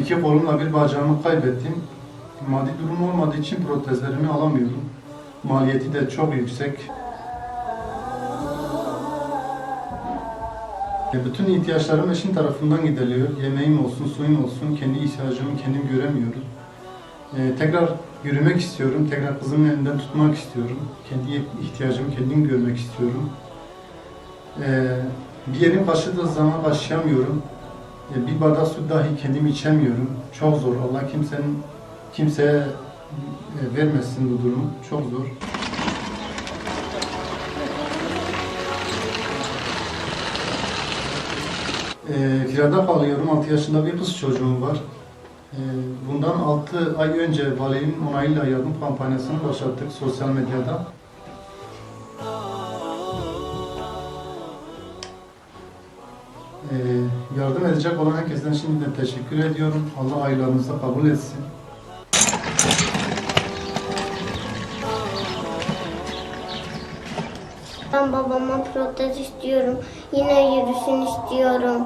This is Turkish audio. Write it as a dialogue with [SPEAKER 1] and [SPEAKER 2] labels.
[SPEAKER 1] iki kolumla bir bacağımı kaybettim. Maddi durum olmadığı için protezlerimi alamıyorum. Maliyeti de çok yüksek. E, Bütün ihtiyaçlarım eşim tarafından gideriyor. Yemeğim olsun, suyum olsun, kendi ihtiyacımı kendim göremiyorum. E, tekrar yürümek istiyorum, tekrar kızımın elinden tutmak istiyorum. Kendi ihtiyacımı kendim görmek istiyorum. E, bir yerim kaşıdığı zaman kaşıyamıyorum. Bir bardak su dahi kendim içemiyorum. Çok zor. Allah kimsenin kimseye e, vermesin bu durum. Çok zor. E, kirada kalıyorum. 6 yaşında bir kız çocuğum var. E, bundan 6 ay önce valinin onayıyla yardım kampanyasını başlattık sosyal medyada. E, yardım edecek olan herkesten şimdiden teşekkür ediyorum. Allah aylarınızı kabul etsin.
[SPEAKER 2] Ben babama protez istiyorum. Yine yürüsün istiyorum.